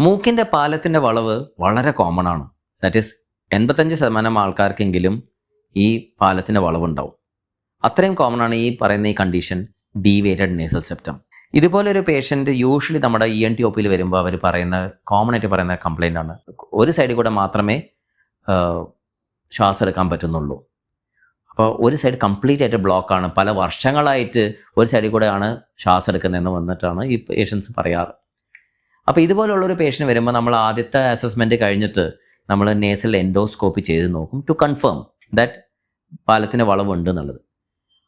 മൂക്കിന്റെ പാലത്തിന്റെ വളവ് വളരെ കോമൺ ആണ്. ദാറ്റ് ഈസ് എൺപത്തഞ്ച് ശതമാനം ആൾക്കാർക്കെങ്കിലും ഈ പാലത്തിന്റെ വളവുണ്ടാവും. അത്രയും കോമൺ ആണ് ഈ പറയുന്ന ഈ കണ്ടീഷൻ ഡീവേറ്റഡ് നേസൽ സെപ്റ്റം ഇതുപോലെ ഒരു പേഷ്യന്റ് യൂഷ്വലി നമ്മുടെ ഇ എൻ ടി ഒ പിയിൽ വരുമ്പോൾ അവർ പറയുന്ന കോമൺ ആയിട്ട് പറയുന്ന കംപ്ലൈന്റ് ആണ്. ഒരു സൈഡിൽ കൂടെ മാത്രമേ ശ്വാസം എടുക്കാൻ പറ്റുന്നുള്ളൂ. അപ്പോൾ ഒരു സൈഡ് കംപ്ലീറ്റ് ആയിട്ട് ബ്ലോക്ക് ആണ്. പല വർഷങ്ങളായിട്ട് ഒരു സൈഡിൽ കൂടെയാണ് ശ്വാസം എടുക്കുന്നതെന്ന് വന്നിട്ടാണ് ഈ പേഷ്യൻസ് പറയാറ്. അപ്പോൾ ഇതുപോലുള്ള ഒരു പേഷ്യന്റ് വരുമ്പോൾ നമ്മൾ ആദ്യത്തെ അസസ്മെന്റ് കഴിഞ്ഞിട്ട് നമ്മൾ നേസൽ എൻഡോസ്കോപ്പി ചെയ്ത് നോക്കും ടു കൺഫേം ദാറ്റ് പാലത്തിന് വളവുണ്ട് എന്നുള്ളത്.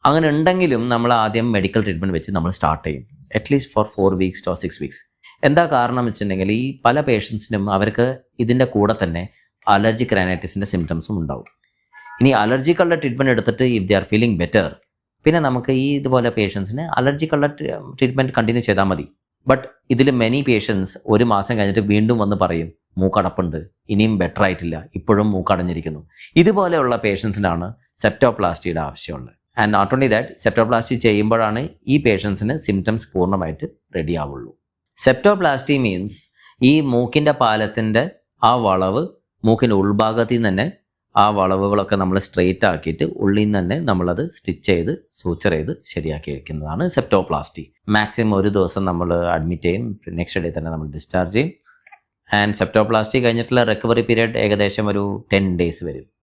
അങ്ങനെ ഉണ്ടെങ്കിലും നമ്മൾ ആദ്യം മെഡിക്കൽ ട്രീറ്റ്മെന്റ് വെച്ച് നമ്മൾ സ്റ്റാർട്ട് ചെയ്യും. At least four four weeks to six weeks എന്താ കാരണം വെച്ചിട്ടുണ്ടെങ്കിൽ ഈ പല പേഷ്യൻസിനും അവർക്ക് ഇതിന്റെ കൂടെ തന്നെ അലർജി ക്രാനൈറ്റിസിന്റെ സിംറ്റംസും ഉണ്ടാവും. ഇനി അലർജിക്കുള്ള ട്രീറ്റ്മെന്റ് എടുത്തിട്ട് if they are feeling better പിന്നെ നമുക്ക് ഈ ഇതുപോലെ പേഷ്യൻസിന് അലർജിക്കുള്ള ട്രീറ്റ്മെന്റ് കണ്ടിന്യൂ ചെയ്താൽ മതി. ബട്ട് ഇതിൽ മെനി പേഷ്യൻസ് ഒരു മാസം കഴിഞ്ഞിട്ട് വീണ്ടും വന്ന് പറയും മൂക്കടപ്പുണ്ട്. ഇനിയും ബെറ്റർ ആയിട്ടില്ല. ഇപ്പോഴും മൂക്കടഞ്ഞിരിക്കുന്നു. ഇതുപോലെയുള്ള പേഷ്യൻസിനാണ് സെപ്റ്റോപ്ലാസ്റ്റിയുടെ ആവശ്യമുള്ളത്. And not only that septoplasty ചെയ്യുമ്പോഴാണ് ഈ പേഷ്യൻസിന് സിംറ്റംസ് പൂർണമായിട്ട് റെഡി ആവുള്ളൂ. സെപ്റ്റോപ്ലാസ്റ്റി മീൻസ് ഈ മൂക്കിന്റെ പാലത്തിന്റെ ആ വളവ് മൂക്കിന്റെ ഉൾഭാഗത്തിൽ നിന്ന് തന്നെ ആ വളവുകളൊക്കെ നമ്മൾ സ്ട്രെയിറ്റ് ആക്കിയിട്ട് ഉള്ളിൽ നിന്ന് തന്നെ നമ്മളത് സ്റ്റിച്ച് ചെയ്ത് സൂച്ചർ ചെയ്ത് ശരിയാക്കി വെക്കുന്നതാണ് സെപ്റ്റോപ്ലാസ്റ്റി മാക്സിമം ഒരു ദിവസം നമ്മൾ അഡ്മിറ്റ് ചെയ്യും നെക്സ്റ്റ് ഡേ തന്നെ നമ്മൾ ഡിസ്ചാർജ് ചെയ്യും. ആൻഡ് സെപ്റ്റോപ്ലാസ്റ്റി കഴിഞ്ഞിട്ടുള്ള റിക്കവറി പീരീഡ് ഏകദേശം ഒരു ടെൻ ഡേയ്സ് വരും.